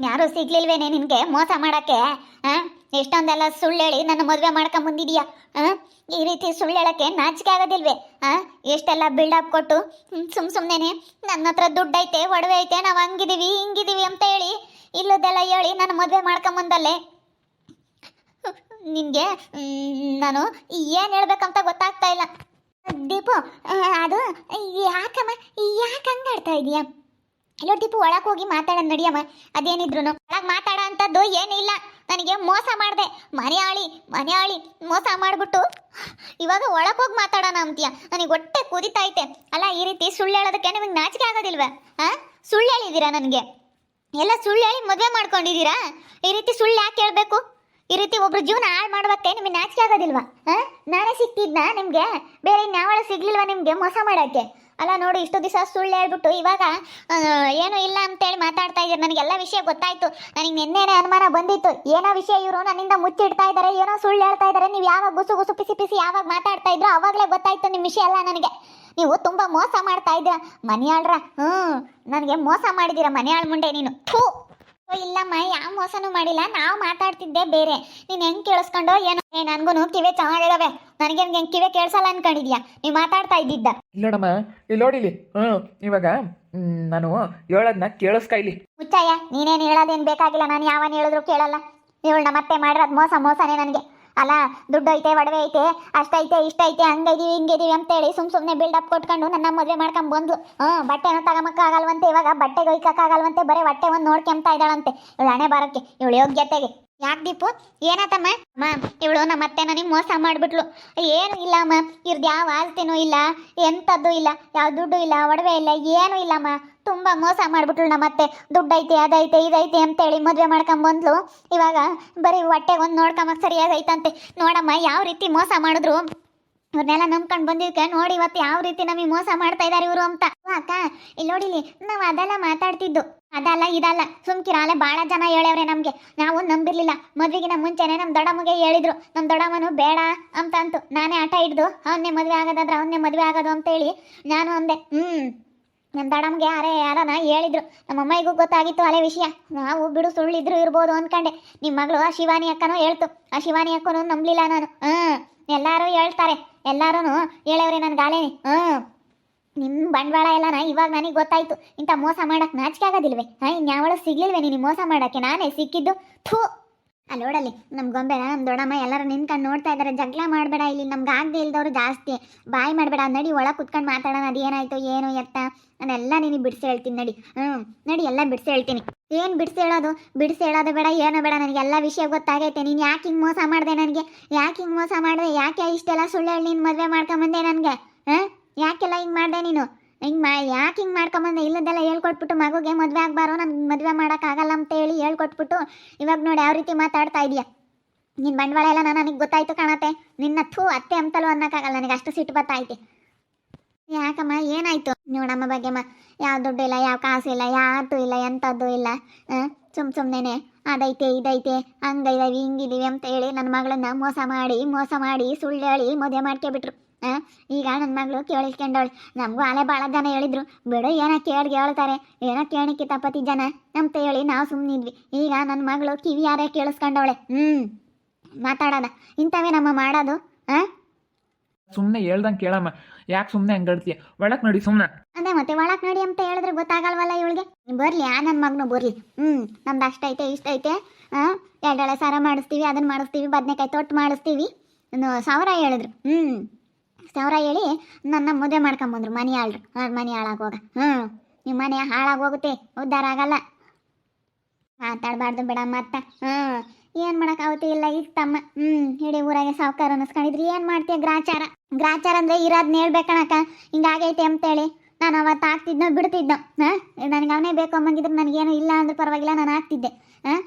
ಯಾರು ಸಿಗ್ಲಿಲ್ವೇನೆ ನಿನಗೆ? ಮೋಸ ಮಾಡಕ್ಕೆ ಹಾಂ ಎಷ್ಟೊಂದೆಲ್ಲ ಸುಳ್ಳು ಹೇಳಿ ನನ್ನ ಮದುವೆ ಮಾಡ್ಕೊಂಡ್ ಬಂದಿದೀಯ, ಆ? ಈ ರೀತಿ ಸುಳ್ಳು ಹೇಳಕ್ಕೆ ನಾಚಿಕೆ ಆಗೋದಿಲ್ವೇ ಹಾಂ ಎಷ್ಟೆಲ್ಲ ಬಿಲ್ಡಪ್ ಕೊಟ್ಟು ಸುಮ್ ಸುಮ್ಮನೆ ನನ್ನ ಹತ್ರ ದುಡ್ಡೈತೆ, ಒಡವೆ ಐತೆ, ನಾವು ಹಂಗಿದೀವಿ, ಹಿಂಗಿದೀವಿ ಅಂತ ಹೇಳಿ ಇಲ್ಲದೆಲ್ಲ ಹೇಳಿ ನನ್ನ ಮದುವೆ ಮಾಡ್ಕೊಂಬಂದಲ್ಲೇ ನಿನಗೆ ನಾನು ಏನು ಹೇಳ್ಬೇಕಂತ ಗೊತ್ತಾಗ್ತಾ ಇಲ್ಲ. ದೀಪು ಅದು, ಯಾಕಮ್ಮ, ಯಾಕೆ ಹಂಗಾಡ್ತಾ ಇದೀಯ? ಇಲ್ಲೋ ದೀಪು ಒಳಗೆ ಹೋಗಿ ಮಾತಾಡ ನಡಿಯಮ್ಮ ಅದೇನಿದ್ರು ಒಳಗೆ ಮಾತಾಡೋ ಅಂಥದ್ದು ಏನಿಲ್ಲ. ನನಗೆ ಮೋಸ ಮಾಡಿದೆ. ಮನೆಯಾಳಿ ಮನೆಯಾಳಿ ಮೋಸ ಮಾಡಿಬಿಟ್ಟು. ಇವಾಗ ಒಳಗೆ ಹೋಗಿ ಮಾತಾಡೋಣ ಅಂತೀಯ. ನನಗೆ ಹೊಟ್ಟೆ ಕುದಿತೈತೆ. ಅಲ್ಲ, ಈ ರೀತಿ ಸುಳ್ಳು ಹೇಳೋದಕ್ಕೆ ನಿಮಗೆ ನಾಚಿಕೆ ಆಗೋದಿಲ್ವ? ಹಾಂ ಸುಳ್ಳು ಹೇಳಿದ್ದೀರಾ ನನಗೆ? ಎಲ್ಲ ಸುಳ್ಳು ಹೇಳಿ ಮದುವೆ ಮಾಡ್ಕೊಂಡಿದ್ದೀರಾ ಈ ರೀತಿ ಸುಳ್ಳು ಯಾಕೆ ಹೇಳಬೇಕು? ಈ ರೀತಿ ಒಬ್ರು ಜೀವನ ಹಾಳು ಮಾಡಬೇಕೆ ನಿಮಗೆ ನಾಚಿಕೆ ಆಗೋದಿಲ್ವಾ? ಹಾಂ ನಾನೇ ಸಿಕ್ತಿದ್ನಾ ನಿಮಗೆ? ಬೇರೆ ಇನ್ಯಾವಳು ಸಿಗ್ಲಿಲ್ವಾ ನಿಮಗೆ ಮೋಸ ಮಾಡೋಕ್ಕೆ? ಅಲ್ಲ ನೋಡಿ, ಇಷ್ಟು ದಿವಸ ಸುಳ್ಳು ಹೇಳ್ಬಿಟ್ಟು ಇವಾಗ ಏನು ಇಲ್ಲ ಅಂತೇಳಿ ಮಾತಾಡ್ತಾ ಇದ್ದೀರಿ. ನನಗೆಲ್ಲ ವಿಷಯ ಗೊತ್ತಾಯ್ತು. ನನಗೆ ನಿನ್ನೆನೇ ಅನುಮಾನ ಬಂದಿತ್ತು. ಏನೋ ವಿಷಯ ಇವರು ನನ್ನಿಂದ ಮುಚ್ಚಿಡ್ತಾ ಇದ್ದಾರೆ, ಏನೋ ಸುಳ್ಳು ಹೇಳ್ತಾ ಇದ್ದಾರೆ. ನೀವು ಯಾವಾಗ ಗುಸು ಗುಸು ಪಿಸಿ ಪಿಸಿ ಯಾವಾಗ ಮಾತಾಡ್ತಾ ಇದ್ರು ಅವಾಗಲೇ ಗೊತ್ತಾಯ್ತು ನಿಮ್ಮ ವಿಷಯ ಎಲ್ಲ ನನಗೆ. ನೀವು ತುಂಬ ಮೋಸ ಮಾಡ್ತಾ ಇದ್ದೀರ. ಮನೆಯಾಳ್ರ ಹ್ಞೂ ನನಗೆ ಮೋಸ ಮಾಡಿದ್ದೀರ ಮನೆಯಾಳ್ ಮುಂಡೆ ನೀನು. ಥೂ! ಓ, ಇಲ್ಲಮ್ಮ ಯಾವ ಮೋಸನೂ ಮಾಡಿಲ್ಲ. ನಾವು ಮಾತಾಡ್ತಿದ್ದೆ ಬೇರೆ. ನೀನು ಹೆಂಗ್ ಕೇಳಿಸ್ಕೊಂಡೋ ಏನೋ. ಏ ನನ್ಗೂ ಕಿವೆ ಚೆನ್ನಾಗಿದಾವೆ. ನನಗೆ ಹೆಂಗೆ ಕಿವೆ ಕೇಳಿಸಲ್ಲ ಅನ್ಕೊಂಡಿದ್ಯಾ? ನೀವು ಮಾತಾಡ್ತಾ ಇದ್ದಿದ್ದ. ಇಲ್ಲಮ್ಮ ಇಲ್ಲಿ ನೋಡಿಲಿ ಹ್ಞೂ ಇವಾಗ ಮ್, ನಾನು ಹೇಳೋದನ್ನ ಕೇಳಿಸ್ಕ ಇಲ್ಲಿ. ಮುಚ್ಚಯ್ಯ ನೀನೇನು ಹೇಳೋದೇನು ಬೇಕಾಗಿಲ್ಲ. ನಾನು ಯಾವನ್ ಹೇಳಿದ್ರು ಕೇಳಲ್ಲ. ಇವಳನ್ನ ಮತ್ತೆ ಮಾಡಿರೋದು ಮೋಸ ಮೋಸನೇ ನನಗೆ. ಅಲ್ಲ, ದುಡ್ಡು ಐತೆ, ಒಡವೆ ಐತೆ ಅಷ್ಟೈತೆ ಇಷ್ಟೈತೆ ಹಂಗೈದೀವಿ ಹಿಂಗಿದೀವಿ ಅಂತೇಳಿ ಸುಮ್ ಸುಮ್ಮನೆ ಬಿಲ್ಡಪ್ ಕೊಟ್ಕೊಂಡು ನನ್ನ ಮದುವೆ ಮಾಡ್ಕೊಂಡ್ ಬಂದ್ಲು. ಹ್ಞೂ ಬಟ್ಟೆನೂ ತಗೊಂಬಕ್ಕಾಗಲ್ವಂತೆ ಇವಾಗ ಬಟ್ಟೆಗೆ ಒಯ್ಕಕ್ಕಾಗಲ್ವಂತೆ ಬರೀ ಬಟ್ಟೆ ಒಂದು ನೋಡ್ಕೊಂತ ಇದ್ದಾಳಂತೆ. ಇವಳು ಹಣೆ ಬರೋಕ್ಕೆ ಇವಳು ಯೋಗ್ಯತೆಗೆ. ಯಾಕೆ ದೀಪು? ಏನಾತಮ್ಮ ಅಮ್ಮ, ಇವಳು ನಮ್ಮ ಅತ್ತೆ ನನಗೆ ಮೋಸ ಮಾಡಿಬಿಟ್ಲು. ಏನು ಇಲ್ಲ ಅಮ್ಮ ಇರ್ದು ಯಾವ ಆಸ್ತಿನೂ ಇಲ್ಲ, ಎಂಥದ್ದು ಇಲ್ಲ, ಯಾವ ದುಡ್ಡು ಇಲ್ಲ, ಒಡವೆ ಇಲ್ಲ, ಏನು ಇಲ್ಲ ಅಮ್ಮ. ತುಂಬ ಮೋಸ ಮಾಡಿಬಿಟ್ಲು ನಮ್ಮ ಅತ್ತೆ. ದುಡ್ಡೈತೆ, ಅದೈತೆ, ಇದೈತೆ ಅಂತೇಳಿ ಮದುವೆ ಮಾಡ್ಕೊಂಬಂದ್ಲು ಇವಾಗ ಬರೀ ಹೊಟ್ಟೆಗೆ ಒಂದು ನೋಡ್ಕೊಂಬಕ್ ಸರಿಯಾಗೈತಂತೆ. ನೋಡಮ್ಮ, ಯಾವ ರೀತಿ ಮೋಸ ಮಾಡಿದ್ರು? ಇವ್ರನ್ನೆಲ್ಲ ನಂಬ್ಕೊಂಡು ಬಂದಿದ್ಕೆ ನೋಡಿ ಇವತ್ತು ಯಾವ ರೀತಿ ನಮಗೆ ಮೋಸ ಮಾಡ್ತಾ ಇದ್ದಾರೆ ಇವರು ಅಂತ. ಅಕ್ಕ ಇಲ್ಲಿ ನೋಡಿಲಿ ನಾವು ಅದೆಲ್ಲ ಮಾತಾಡ್ತಿದ್ದು. ಅದಲ್ಲ, ಇದಲ್ಲ. ಸುಮ್ಕಿರಾಲೆ ಭಾಳ ಜನ ಹೇಳ್ಯವ್ರೆ ನಮಗೆ. ನಾವು ನಂಬಿರ್ಲಿಲ್ಲ. ಮದ್ವೆಗಿನ ಮುಂಚೆನೆ ನಮ್ಮ ದೊಡ್ಡಮ್ಮಗೆ ಹೇಳಿದ್ರು. ನಮ್ಮ ದೊಡ್ಡಮ್ಮನು ಬೇಡ ಅಂತ ಅಂತು ನಾನೇ ಆಟ ಹಿಡ್ದು, ಅವನ್ನೇ ಮದುವೆ ಆಗೋದಾದ್ರೆ ಅವನ್ನೇ ಮದುವೆ ಆಗೋದು ಅಂತೇಳಿ ನಾನು ಅಂದೆ. ಹ್ಞೂ ನಮ್ಮ ದಡಮ್ಗೆ ಯಾರೇ ಯಾರನ ಹೇಳಿದ್ರು. ನಮ್ಮ ಅಮ್ಮಗೂ ಗೊತ್ತಾಗಿತ್ತು ಅಲೆ ವಿಷಯ. ನಾವು ಬಿಡು, ಸುಳ್ಳಿದ್ರು ಇರ್ಬೋದು ಅನ್ಕಂಡೆ. ನಿಮ್ಮ ಮಗಳು ಆ ಶಿವಾನಿ ಅಕ್ಕನೂ ಹೇಳ್ತು. ಆ ಶಿವಾನಿ ಅಕ್ಕನೂ ನಂಬಲಿಲ್ಲ ನಾನು. ಹ್ಞೂ ಎಲ್ಲರೂ ಹೇಳ್ತಾರೆ. ಎಲ್ಲರೂ ಹೇಳವ್ರೆ ನನ್ನ ಗಾಳಿನಿ ಹ್ಞೂ ನಿಮ್ಮ ಬಂಡವಾಳ ಎಲ್ಲನ ಇವಾಗ ನನಗೆ ಗೊತ್ತಾಯ್ತು. ಇಂಥ ಮೋಸ ಮಾಡಕ್ಕೆ ನಾಚಿಕೆ ಆಗೋದಿಲ್ವೇ? ಹಾಂ, ಇನ್ಯಾವಳು ಸಿಗ್ಲಿಲ್ವೇ ನೀನು ಮೋಸ ಮಾಡೋಕ್ಕೆ? ನಾನೇ ಸಿಕ್ಕಿದ್ದು, ಥೂ. ಅಲ್ಲಿ ನೋಡಲ್ಲಿ ನಮ್ಮ ಗೊಂಬೆ ನಮ್ಮ ದೊಡ್ಡಮ್ಮ ಎಲ್ಲರೂ ನಿಂತ್ಕೊಂಡು ನೋಡ್ತಾ ಇದ್ದಾರೆ ಜಗಳ ಮಾಡಬೇಡ ಇಲ್ಲಿ, ನಮ್ಗೆ ಆಗದೆ ಇಲ್ದವ್ರು ಜಾಸ್ತಿ. ಬಾಯಿ ಮಾಡಬೇಡ, ನಡಿ ಒಳಗೆ ಕುತ್ಕೊಂಡು ಮಾತಾಡೋಣ, ಅದು ಏನಾಯ್ತು, ಏನು ಎತ್ತ? ನಾನೆಲ್ಲ ನೀನು ಬಿಡಿಸಿ ಹೇಳ್ತೀನಿ, ನಡಿ. ಹ್ಞೂ ನಡಿ, ಎಲ್ಲ ಬಿಡಿಸಿ ಹೇಳ್ತೀನಿ. ಏನು ಬಿಡಿಸಿ ಹೇಳೋದು? ಬಿಡಿಸಿ ಹೇಳೋದು ಬೇಡ, ಏನು ಬೇಡ, ನನಗೆ ಎಲ್ಲ ವಿಷಯ ಗೊತ್ತಾಗೈತೆ. ನೀನು ಯಾಕೆ ಹಿಂಗೆ ಮೋಸ ಮಾಡಿದೆ ನನಗೆ? ಯಾಕೆ ಹಿಂಗೆ ಮೋಸ ಮಾಡಿದೆ? ಯಾಕೆ ಇಷ್ಟೆಲ್ಲ ಸುಳ್ಳು ಹೇಳಿ ನೀನು ಮದುವೆ ಮಾಡ್ಕೊಂಬಂದೆ ನನಗೆ? ಹಾಂ? ಯಾಕೆಲ್ಲ ಹಿಂಗೆ ಮಾಡಿದೆ ನೀನು? ಹಿಂಗೆ ಮಾ ಯಾಕೆ ಹಿಂಗೆ ಮಾಡ್ಕೊಂಬಂದೆ? ಇಲ್ಲದೆಲ್ಲ ಹೇಳ್ಕೊಟ್ಬಿಟ್ಟು ಮಗುಗೆ ಮದುವೆ ಆಗಬಾರೋ? ನನಗೆ ಮದುವೆ ಮಾಡೋಕ್ಕಾಗಲ್ಲ ಅಂತ ಹೇಳಿ ಹೇಳ್ಕೊಟ್ಬಿಟ್ಟು ಇವಾಗ ನೋಡಿ ಯಾವ ರೀತಿ ಮಾತಾಡ್ತಾ ಇದೀಯ ನಿನ್ನ ಬಂಡವಾಳ ಎಲ್ಲ ನನಗೆ ಗೊತ್ತಾಯ್ತು ಕಾಣತ್ತೆ. ನಿನ್ನ ಥೂ ಅತ್ತೆ ಅಂತಲೂ ಅನ್ನೋಕ್ಕಾಗಲ್ಲ. ನನಗೆ ಅಷ್ಟು ಸಿಟ್ಟು ಬತ್ತೈತೆ ಯಾಕಮ್ಮ, ಏನಾಯ್ತು? ನೋಡಮ್ಮ ಬಗ್ಗೆಮ್ಮ ಯಾವ ದುಡ್ಡು ಇಲ್ಲ, ಯಾವ ಕಾಸು ಇಲ್ಲ ಯಾತು ಇಲ್ಲ, ಎಂಥದ್ದು ಇಲ್ಲ. ಸುಮ್ ಸುಮ್ಮನೆ ಅದೈತೆ, ಇದೈತೆ, ಹಂಗೈದವಿ, ಹಿಂಗಿದೀವಿ ಅಂತ ಹೇಳಿ ನನ್ನ ಮಗಳನ್ನ ಮೋಸ ಮಾಡಿ ಮೋಸ ಮಾಡಿ ಸುಳ್ಳು ಹೇಳಿ ಮದುವೆ ಮಾಡ್ಕೊಬಿಟ್ರು. ಈಗ ನನ್ನ ಮಗಳು ಕೇಳಿಸ್ಕೊಂಡವಳು. ನಮಗೂ ಅಲೆ ಭಾಳ ಜನ ಹೇಳಿದ್ರು. ಬಿಡು ಏನೋ ಕೇಳಿ ಹೇಳ್ತಾರೆ ಏನೋ ಕೇಳಿಕ್ಕೆ ತಪ್ಪತಿ ಜನ. ಅಂತ ಹೇಳಿ ನಾವು ಸುಮ್ಮನಿದ್ವಿ ಈಗ ನನ್ನ ಮಗಳು ಕಿವಿ ಯಾರೇ ಕೇಳಿಸ್ಕೊಂಡವಳೆ. ಹ್ಞೂ ಮಾತಾಡೋದ ಇಂಥವೇ ನಮ್ಮ ಮಾಡೋದು ಹಾಂ ಸುಮ್ಮನೆ ಹೇಳ್ದಂಗೆ ಕೇಳಮ್ಮ. ಯಾಕೆ ಸುಮ್ಮನೆ ಹಂಗಡ್ತೀಯ ಒಳಕ್ ನೋಡಿ ಸುಮ್ಮನೆ ಅದೇ ಮತ್ತೆ ಒಳಕ್ ನೋಡಿ ಅಂತ ಹೇಳಿದ್ರೆ ಗೊತ್ತಾಗಲ್ವಲ್ಲ ಇವಳಿಗೆ? ಬರ್ಲಿ ಆ ನನ್ನ ಮಗನು ಬರ್ಲಿ. ಹ್ಮ್ ನಮ್ದು ಅಷ್ಟೈತೆ ಇಷ್ಟೈತೆ. ಹಾಂ ಎರಡೆಳೆ ಸಾರ ಮಾಡಿಸ್ತೀವಿ ಅದನ್ನ ಮಾಡಿಸ್ತೀವಿ ಬದನೆಕಾಯಿ ತೊಟ್ಟು ಮಾಡಿಸ್ತೀವಿ. ಸಾವಿರ ಹೇಳಿದ್ರು. ಹ್ಞೂ ಸಾವಿರ ಹೇಳಿ ನನ್ನ ಮದುವೆ ಮಾಡ್ಕೊಂಬಂದ್ರು, ಮನೆ ಆಳ್ರು. ಮನೆ ಹಾಳಾಗೋಗ. ಹ್ಞೂ ನಿಮ್ಮ ಮನೆ ಹಾಳಾಗೋಗುತ್ತೆ, ಉದ್ಧಾರ ಆಗಲ್ಲ. ಮಾತಾಡಬಾರ್ದು ಬಿಡ ಮತ್ತೆ ಹ್ಞೂ ಏನು ಆಗುತ್ತೆ ಇಲ್ಲ ತಮ್ಮ. ಹ್ಞೂ ಇಡೀ ಊರಾಗೆ ಸಾವುಕಾರ ಅನ್ನಿಸ್ಕೊಂಡಿದ್ರಿ. ಏನು ಮಾಡ್ತೀಯ ಗ್ರಾಚಾರ? ಗ್ರಾಚಾರ ಅಂದರೆ ಇರೋದನ್ನ ಹೇಳ್ಬೇಕಣಕ್ಕ. ಹಿಂಗಾಗೈತೆ ಅಂತೇಳಿ. ನಾನು ಅವತ್ತು ಆಗ್ತಿದ್ನ ಬಿಡ್ತಿದ್ನ? ಹಾಂ, ನನಗೆ ಅವನೇ ಬೇಕು ಅಂಬಂಗಿದ್ರು ನನಗೇನು ಇಲ್ಲ ಅಂದ್ರೆ ಪರವಾಗಿಲ್ಲ, ನಾನು ಆಗ್ತಿದ್ದೆ. ಹಾಂ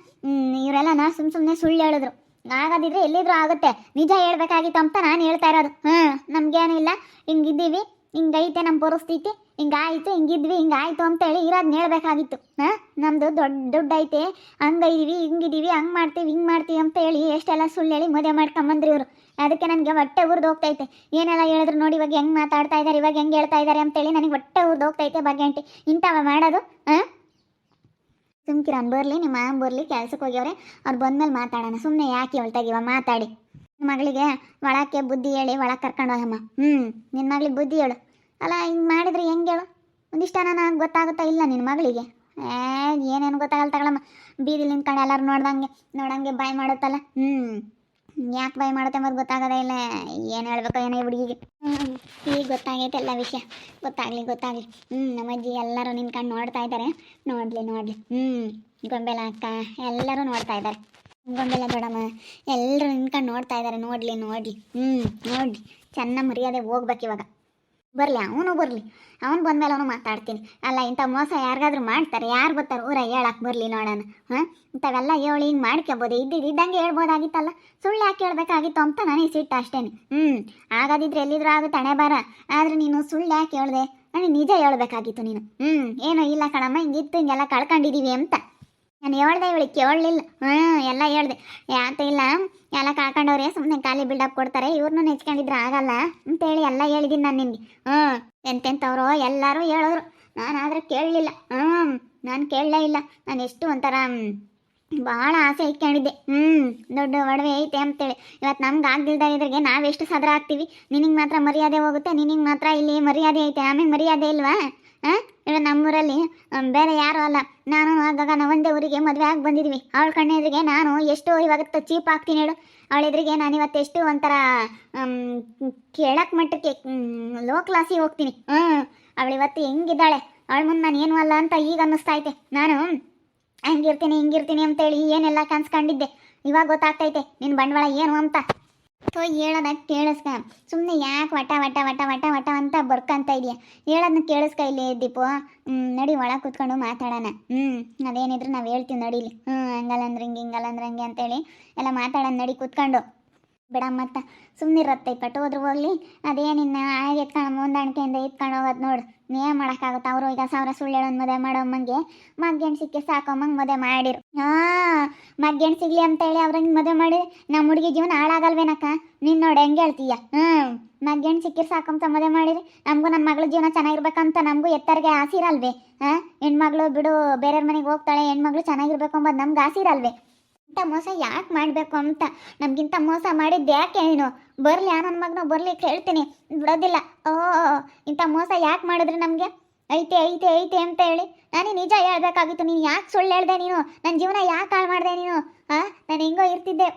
ಇವರೆಲ್ಲ ನಾ ಸುಮ್ಮ ಸುಮ್ಮನೆ ಸುಳ್ಳು ಹೇಳಿದ್ರು. ಆಗೋದಿದ್ರೆ ಎಲ್ಲಿದ್ರು ಆಗುತ್ತೆ. ನಿಜ ಹೇಳ್ಬೇಕಾಗಿತ್ತು ಅಂತ ನಾನು ಹೇಳ್ತಾ ಇರೋದು. ಹಾಂ ನಮಗೇನು ಇಲ್ಲ. ಹಿಂಗಿದ್ದೀವಿ, ಹಿಂಗೈತೆ ನಮ್ಮ ಪರಿಸ್ಥಿತಿ. ಹಿಂಗಾಯಿತು, ಹಿಂಗಿದ್ವಿ, ಹಿಂಗಾಯ್ತು ಅಂತೇಳಿ ಇರೋದನ್ನ ಹೇಳ್ಬೇಕಾಗಿತ್ತು. ಹಾಂ ನಮ್ಮದು ದೊಡ್ಡ ದುಡ್ಡು ಐತೆ ಹಂಗೈದೀವಿ, ಹಿಂಗಿದೀವಿ, ಹಂಗೆ ಮಾಡ್ತೀವಿ, ಹಿಂಗೆ ಮಾಡ್ತೀವಿ ಅಂತ ಹೇಳಿ ಎಷ್ಟೆಲ್ಲ ಸುಳ್ಳು ಹೇಳಿ ಮದುವೆ ಮಾಡ್ಕೊಂಬಂದ್ರಿ ಇವರು. ಅದಕ್ಕೆ ನನಗೆ ಹೊಟ್ಟೆ ಉರ್ದು ಹೋಗ್ತೈತೆ. ಏನೆಲ್ಲ ಹೇಳಿದ್ರು ನೋಡಿ ಇವಾಗ ಹೆಂಗೆ ಮಾತಾಡ್ತಾ ಇದ್ದಾರೆ ಇವಾಗ ಹೆಂಗೆ ಹೇಳ್ತಾ ಇದ್ದಾರೆ ಅಂತೇಳಿ ನನಗೆ ಹೊಟ್ಟೆ ಉರ್ದು ಹೋಗ್ತೈತೆ ಬಗ್ಗೆ ಇಂಥವ ಮಾಡೋದು, ಹಾಂ? ಸುಮ್ಕಿರನ್ ಬರ್ಲಿ ನಿಮ್ಮ ಮಾಮ್ ಬರಲಿ ಕೆಲ್ಸಕ್ಕೆ ಹೋಗ್ಯವ್ರೆ, ಅವ್ರು ಬಂದ್ಮೇಲೆ ಮಾತಾಡೋಣ. ಸುಮ್ಮನೆ ಯಾಕೆ ಹೇಳ್ತಾ ಇವ ಮಾತಾಡಿ. ಮಗಳಿಗೆ ಒಳಕ್ಕೆ ಬುದ್ಧಿ ಹೇಳಿ, ಒಳಗೆ ಕರ್ಕೊಂಡು ಹೋಗಮ್ಮ. ಹ್ಞೂ ನಿನ್ನ ಮಗಳಿಗೆ ಬುದ್ಧಿ ಹೇಳು. ಅಲ್ಲ, ಹಿಂಗೆ ಮಾಡಿದ್ರೆ ಹೆಂಗೆ ಹೇಳು? ಒಂದಿಷ್ಟ ನಾನು ಗೊತ್ತಾಗುತ್ತಾ ಇಲ್ಲ ನಿನ್ನ ಮಗಳಿಗೆ. ಏ, ಏನೇನು ಗೊತ್ತಾಗಲ್ಲ ತಗೊಳಮ್ಮ. ಬೀದಿಲಿ ನಿಂತ್ಕೊಂಡು ಎಲ್ಲರೂ ನೋಡ್ದಂಗೆ, ನೋಡಂಗೆ ಬಾಯ್ ಮಾಡುತ್ತಲ್ಲ? ಹ್ಞೂ ಯಾಕೆ ಬೈ ಮಾಡುತ್ತೆ ಮತ್ತೆ ಗೊತ್ತಾಗೋದೇ ಇಲ್ಲ. ಏನು ಹೇಳ್ಬೇಕು ಏನೋ ಈ ಹುಡುಗಿಗೆ. ಈಗ ಗೊತ್ತಾಗೈತೆ ಎಲ್ಲ ವಿಷಯ. ಗೊತ್ತಾಗ್ಲಿ ಗೊತ್ತಾಗ್ಲಿ. ಹ್ಞೂ ನಮ್ಮ ಅಜ್ಜಿ ಎಲ್ಲರೂ ನಿಂತ್ಕೊಂಡು ನೋಡ್ತಾ ಇದ್ದಾರೆ ನೋಡಲಿ ನೋಡಲಿ. ಹ್ಞೂ ಗೊಂಬೆಲ ಅಕ್ಕ ಎಲ್ಲರೂ ನೋಡ್ತಾ ಇದ್ದಾರೆ ಗೊಂಬೆಲ ದೊಡಮ್ಮ ಎಲ್ಲರೂ ನಿಂತ್ಕೊಂಡು ನೋಡ್ತಾ ಇದ್ದಾರೆ ನೋಡಲಿ ನೋಡಲಿ. ಹ್ಞೂ ನೋಡಲಿ. ಚೆನ್ನಾಗಿ ಮರ್ಯಾದೆ ಹೋಗ್ಬೇಕು ಇವಾಗ. ಬರಲಿ, ಅವನು ಬರಲಿ. ಅವನು ಬಂದ್ಮೇಲೆ ಅವನು ಮಾತಾಡ್ತೀನಿ. ಅಲ್ಲ, ಇಂಥ ಮೋಸ ಯಾರಿಗಾದ್ರೂ ಮಾಡ್ತಾರೆ? ಯಾರು ಬರ್ತಾರೆ? ಊರ ಹೇಳಕ್ಕೆ ಬರಲಿ ನೋಡೋಣ, ಹಾಂ? ಇಂಥವೆಲ್ಲ ಹೇಳಿ ಹಿಂಗೆ ಮಾಡ್ಕೊಬೋದು. ಇದ್ದಿದ್ದು ಇದ್ದಂಗೆ ಹೇಳ್ಬೋದಾಗಿತ್ತಲ್ಲ? ಸುಳ್ಳು ಯಾಕೆ ಹೇಳ್ಬೇಕಾಗಿತ್ತು ಅಂತ ನನಗೆ ಸಿಟ್ಟು ಅಷ್ಟೇನೆ. ಹ್ಞೂ ಆಗದಿದ್ರೆ ಎಲ್ಲಿದ್ರು ಆಗುತ್ತೆ ಹಣೆ ಬಾರ. ಆದರೆ ನೀನು ಸುಳ್ಳು ಯಾಕೆ ಹೇಳ್ದೆ? ನನಗೆ ನಿಜ ಹೇಳ್ಬೇಕಾಗಿತ್ತು ನೀನು. ಹ್ಞೂ ಏನೋ ಇಲ್ಲ ಕಣಮ್ಮ, ಹಿಂಗಿತ್ತು, ಹಿಂಗೆಲ್ಲ ಕಳ್ಕೊಂಡಿದ್ದೀವಿ ಅಂತ. ನಾನು ಹೇಳ್ದೆ ಇವಳಿಗೆ ಕೇಳಲಿಲ್ಲ. ಹ್ಞೂ ಎಲ್ಲ ಹೇಳ್ದೆ. ಯಾತ ಇಲ್ಲ. ಎಲ್ಲ ಕಳ್ಕೊಂಡವ್ರೆ ಸುಮ್ಮನೆ ಖಾಲಿ ಬಿಲ್ಡಪ್ ಕೊಡ್ತಾರೆ. ಇವ್ರನ್ನೂ ನೆಚ್ಕೊಂಡಿದ್ರೆ ಆಗಲ್ಲ ಅಂತೇಳಿ ಎಲ್ಲ ಹೇಳಿದ್ದೀನಿ ನಾನು ನಿನಗೆ. ಹ್ಞೂ ಎಂತೆಂಥವ್ರು ಎಲ್ಲರೂ ಹೇಳೋರು. ನಾನು ಆದರೆ ಕೇಳಲಿಲ್ಲ. ಹ್ಞೂ ನಾನು ಕೇಳಲೇ ಇಲ್ಲ. ನಾನು ಎಷ್ಟು ಒಂಥರ ಭಾಳ ಆಸೆ ಇಟ್ಕೊಂಡಿದ್ದೆ. ಹ್ಞೂ ದೊಡ್ಡ ಒಡವೆ ಐತೆ ಅಂತೇಳಿ. ಇವತ್ತು ನಮ್ಗೆ ಆಗ್ದಿಲ್ದ ಇದ್ರಿಗೆ ನಾವೆಷ್ಟು ಸದರ ಆಗ್ತೀವಿ? ನಿನಗೆ ಮಾತ್ರ ಮರ್ಯಾದೆ ಹೋಗುತ್ತೆ, ನಿನಗೆ ಮಾತ್ರ ಇಲ್ಲಿ ಮರ್ಯಾದೆ ಐತೆ ಆಮೇಲೆ ಮರ್ಯಾದೆ ಇಲ್ವಾ? ಇವಾಗ ನಮ್ಮೂರಲ್ಲಿ ಬೇರೆ ಯಾರು ಅಲ್ಲ. ನಾನು ಆಗಾಗ ನಾವು ಒಂದೇ ಊರಿಗೆ ಮದುವೆ ಆಗಿ ಬಂದಿದ್ವಿ. ಅವಳ ಕಣ್ಣೆದ್ರಿಗೆ ನಾನು ಎಷ್ಟು ಇವಾಗ ಚೀಪ್ ಆಗ್ತೀನಿ ಹೇಳು. ಅವಳ ಎದುರಿಗೆ ನಾನು ಇವತ್ತು ಎಷ್ಟು ಒಂಥರ ಕೇಳಕ್ ಮಟ್ಟಕ್ಕೆ ಲೋ ಕ್ಲಾಸಿಗೆ ಹೋಗ್ತೀನಿ. ಹ್ಞೂ ಅವಳು ಇವತ್ತು ಹೆಂಗಿದ್ದಾಳೆ? ಅವಳ ಮುಂದೆ ನಾನು ಏನು ಅಲ್ಲ ಅಂತ ಈಗ ಅನ್ನಿಸ್ತಾ ಐತೆ. ನಾನು ಹಂಗಿರ್ತೀನಿ, ಹಿಂಗಿರ್ತೀನಿ ಅಂತೇಳಿ ಏನೆಲ್ಲ ಕನ್ಸ್ಕೊಂಡಿದ್ದೆ. ಇವಾಗ ಗೊತ್ತಾಗ್ತೈತೆ ನಿನ್ನ ಬಂಡವಾಳ ಏನು ಅಂತ. ಥೋ ಹೇಳೋದ? ಕೇಳಿಸ್ಕ. ಸುಮ್ಮನೆ ಯಾಕೆ ವಟ ವಟ ವಟ ವಟ ವಟ ಅಂತ ಬರ್ಕಂತ ಇದೆಯಾ? ಹೇಳೋದನ್ನ ಕೇಳಿಸ್ಕ ಇಲ್ಲಿ ದೀಪು. ನಡಿ ಒಳಗೆ ಕೂತ್ಕೊಂಡು ಮಾತಾಡೋಣ. ಹ್ಞೂ ಅದೇನಿದ್ರು ನಾವು ಹೇಳ್ತೀವಿ ನಡೀಲಿ ಹ್ಞೂ ಹಂಗಲ್ಲ ಅಂದ್ರೆ ಹಿಂಗೆ, ಹಿಂಗಲ್ಲ ಅಂದ್ರೆ ಹಂಗೆ ಅಂತೇಳಿ ಎಲ್ಲ ಮಾತಾಡೋಣ ನಡಿ ಕೂತ್ಕೊಂಡು. ಬಿಡ ಸುಮ್ಮನೆ ರತ್ತೈ ಪಟ್ಟು ಹೋದ್ರು ಹೋಗ್ಲಿ. ಅದೇನಿನ್ನ, ಆಗ ಎತ್ಕೊಂಡು ಮುಂದಾಣಿಕೆಯಿಂದ ಎತ್ಕೊಂಡು ಹೋಗೋದು ನೋಡು. ನೀ ಮಾಡೋಕ್ಕಾಗುತ್ತೆ ಅವರು? ಈಗ ಸಾವಿರ ಸುಳ್ಳು ಹೇಳೋನ್ ಮದುವೆ ಮಾಡೋಮ್ಮಂಗೆ ಮಗ್ಗೆಣ್ ಸಿಕ್ಕಿ ಸಾಕೋಮ್ಮಂಗೆ ಮದುವೆ ಮಾಡಿರು. ಹಾ ಮಗ್ಗೆಣ್ ಸಿಗ್ಲಿ ಅಂತ ಹೇಳಿ ಅವ್ರಂಗೆ ಮದುವೆ ಮಾಡಿ ನಮ್ಮ ಹುಡುಗಿ ಜೀವನ ಹಾಳಾಗಲ್ವೇನಕ್ಕ? ನಿನ್ ನೋಡಿ ಹೆಂಗೆ ಹೇಳ್ತೀಯ? ಹ್ಞೂ ಮಗ್ಗೆಣ್ ಸಿಕ್ಕಿರ್ ಸಾಕಂತ ಮದುವೆ ಮಾಡಿರಿ, ನಮಗೂ ನಮ್ಮ ಮಗಳ ಜೀವನ ಚೆನ್ನಾಗಿರ್ಬೇಕಂತ ನಮಗೂ ಎತ್ತರಿಗೆ ಆಸಿರಲ್ವೇ ಹ, ಹೆಣ್ಮಗಳು ಬಿಡು, ಬೇರೆಯವ್ರ ಮನೆಗೆ ಹೋಗ್ತಾಳೆ, ಹೆಣ್ಮಗಳು ಚೆನ್ನಾಗಿರ್ಬೇಕು ಅಂಬದ್ ನಮ್ಗೆ ಆಸಿರಲ್ವೇ ಇಂಥ ಮೋಸ ಯಾಕೆ ಮಾಡಬೇಕು ಅಂತ? ನಮಗಿಂತ ಮೋಸ ಮಾಡಿದ್ದು ಯಾಕೆ ಏನು? ಬರಲಿ, ಆ ನನ್ನ ಮಗನ ಬರಲಿ ಹೇಳ್ತೀನಿ ಬಿಡೋದಿಲ್ಲ. ಓ, ಇಂಥ ಮೋಸ ಯಾಕೆ ಮಾಡಿದ್ರಿ ನಮಗೆ? ಐತೆ ಐತೆ ಐತೆ ಅಂತ ಹೇಳಿ. ನಾನೇ ನಿಜ ಹೇಳಬೇಕಾಗಿತ್ತು. ನೀನು ಯಾಕೆ ಸುಳ್ಳು ಹೇಳ್ದೆ ನೀನು? ನನ್ನ ಜೀವನ ಯಾಕೆ ಹಾಳು ಮಾಡಿದೆ ನೀನು? ಹಾಂ ನಾನು ಹೆಂಗೋ ಇರ್ತಿದ್ದೆ.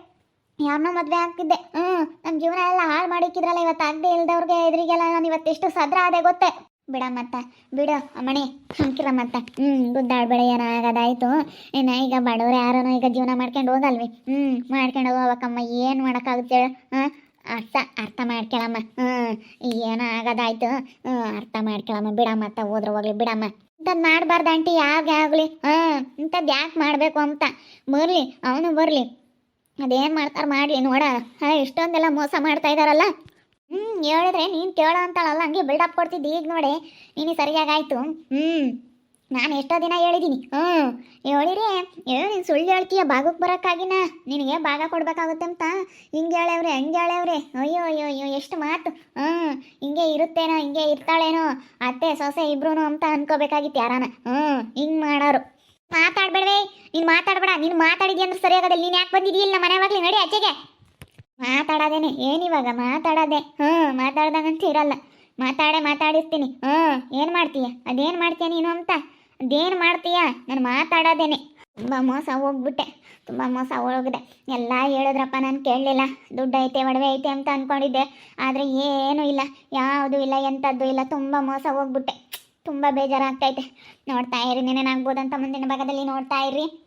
ಯಾರನ್ನೋ ಮದುವೆ ಆಗ್ತಿದ್ದೆ. ಹ್ಞೂ ನಮ್ಮ ಜೀವನ ಎಲ್ಲ ಹಾಳು ಮಾಡಿಕ್ಕಿದ್ರಲ್ಲ, ಇವತ್ತು ಆಗದೆ ಇಲ್ದವ್ರಿಗೆ ಇದ್ರಿಗೆಲ್ಲ ನಾನು ಇವತ್ತೆಷ್ಟು ಸದ್ರ ಆದೆ ಗೊತ್ತೇ? ಬಿಡ ಮತ್ತ ಬಿಡು ಅಮ್ಮಣಿ ಹಂಕಿರ ಮತ್ತ ಹ್ಞೂ ಗುದ್ದಾಡ್ಬೇಡ ಏನಾಗದಾಯ್ತು ಇನ್ನು ಈಗ ಬಡವ್ರು ಯಾರನೋ ಈಗ ಜೀವನ ಮಾಡ್ಕೊಂಡು ಹೋಗಲ್ವಿ. ಹ್ಞೂ ಮಾಡ್ಕೊಂಡು ಹೋಗಬೇಕಮ್ಮ ಏನು ಮಾಡೋಕ್ಕಾಗುತ್ತೆ ಹಾಂ, ಅರ್ಥ ಅರ್ಥ ಮಾಡ್ಕೊಳಮ್ಮ. ಹ್ಞೂ ಏನೋ ಆಗೋದಾಯ್ತು. ಹ್ಞೂ ಅರ್ಥ ಮಾಡ್ಕೊಳಮ್ಮ ಬಿಡ ಮತ್ತ ಹೋದ್ರೆ ಹೋಗ್ಲಿ, ಬಿಡಮ್ಮ. ಇಂಥದ್ದು ಮಾಡಬಾರ್ದು ಆಂಟಿ ಯಾಕೆ ಆಗಲಿ. ಹಾಂ ಇಂಥದ್ದು ಯಾಕೆ ಮಾಡಬೇಕು ಅಂತ. ಬರಲಿ, ಅವನು ಬರಲಿ. ಅದೇನು ಮಾಡ್ತಾರೆ ಮಾಡಲಿ, ನೋಡ. ಇಷ್ಟೊಂದೆಲ್ಲ ಮೋಸ ಮಾಡ್ತಾ ಇದ್ದಾರಲ್ಲ ಹ್ಞೂ ಹೇಳಿದ್ರೆ ನೀನು ಕೇಳೋ ಅಂತಾಳಲ್ಲ, ಹಂಗೆ ಬಿಲ್ಡಪ್ ಕೊಡ್ತಿದ್ದಿ ಈಗ ನೋಡಿ. ನೀನು ಸರಿಯಾಗಾಯ್ತು ಹ್ಞೂ ನಾನು ಎಷ್ಟೋ ದಿನ ಹೇಳಿದ್ದೀನಿ ಹ್ಞೂ ಹೇಳಿರಿ ಏ ನೀನು ಸುಳ್ಳು ಹೇಳ್ತೀಯ ಭಾಗಕ್ಕೆ ಬರೋಕ್ಕಾಗಿನ? ನಿನಗೆ ಭಾಗ ಕೊಡ್ಬೇಕಾಗುತ್ತೆ ಅಂತ. ಹಿಂಗೆ ಹೇಳವ್ರೆ ಹಂಗೆ ಹೇಳವ್ರೆ ಅಯ್ಯೋ ಅಯ್ಯೋ ಅಯ್ಯೋ, ಎಷ್ಟು ಮಾತು. ಹ್ಞೂ ಹಿಂಗೆ ಇರುತ್ತೇನೋ, ಹಿಂಗೆ ಇರ್ತಾಳೇನೋ, ಅತ್ತೆ, ಸೊಸೆ ಇಬ್ರು ಅಂತ ಅನ್ಕೋಬೇಕಾಗಿತ್ತು ಯಾರಾನ. ಹ್ಞೂ ಹಿಂಗ್ ಮಾಡೋರು. ಮಾತಾಡ್ಬೇಡವೇ, ನೀನು ಮಾತಾಡ್ಬೇಡ. ನೀನು ಮಾತಾಡಿದ್ಯ ಅಂದ್ರೆ ಸರಿಯಾಗದಲ್ಲಿ ನೀನು ಯಾಕೆ ಬಂದಿದ್ದೀಯ ನಮ್ಮ ಮನೆವಾಗ್ಲಿ ನಡಿ ಆಚೆಗೆ ಮಾತಾಡೋದೇನೆ. ಏನಿವಾಗ ಮಾತಾಡೋದೆ. ಹ್ಞೂ, ಮಾತಾಡ್ದಂಗಂತ ಇರಲ್ಲ. ಮಾತಾಡೇ, ಮಾತಾಡಿಸ್ತೀನಿ. ಹ್ಞೂ, ಏನು ಮಾಡ್ತೀಯ? ಅದೇನು ಮಾಡ್ತೀಯ ನೀನು ಅಂತ? ಅದೇನು ಮಾಡ್ತೀಯ? ನಾನು ಮಾತಾಡೋದೇನೆ. ತುಂಬ ಮೋಸ ಹೋಗ್ಬಿಟ್ಟೆ. ತುಂಬ ಮೋಸ ಹೋಗಿದೆ. ಎಲ್ಲ ಹೇಳಿದ್ರಪ್ಪ, ನಾನು ಕೇಳಲಿಲ್ಲ. ದುಡ್ಡು ಐತೆ ಒಡವೆ ಐತೆ ಅಂತ ಅಂದ್ಕೊಂಡಿದ್ದೆ ಆದರೆ ಏನೂ ಇಲ್ಲ. ಯಾವುದೂ ಇಲ್ಲ, ಎಂಥದ್ದು ಇಲ್ಲ. ತುಂಬ ಮೋಸ ಹೋಗ್ಬಿಟ್ಟೆ. ತುಂಬ ಬೇಜಾರಾಗ್ತೈತೆ ನೋಡ್ತಾ ಇರಿ ಅಂತ ಮುಂದಿನ ಭಾಗದಲ್ಲಿ ನೋಡ್ತಾ ಇರಿ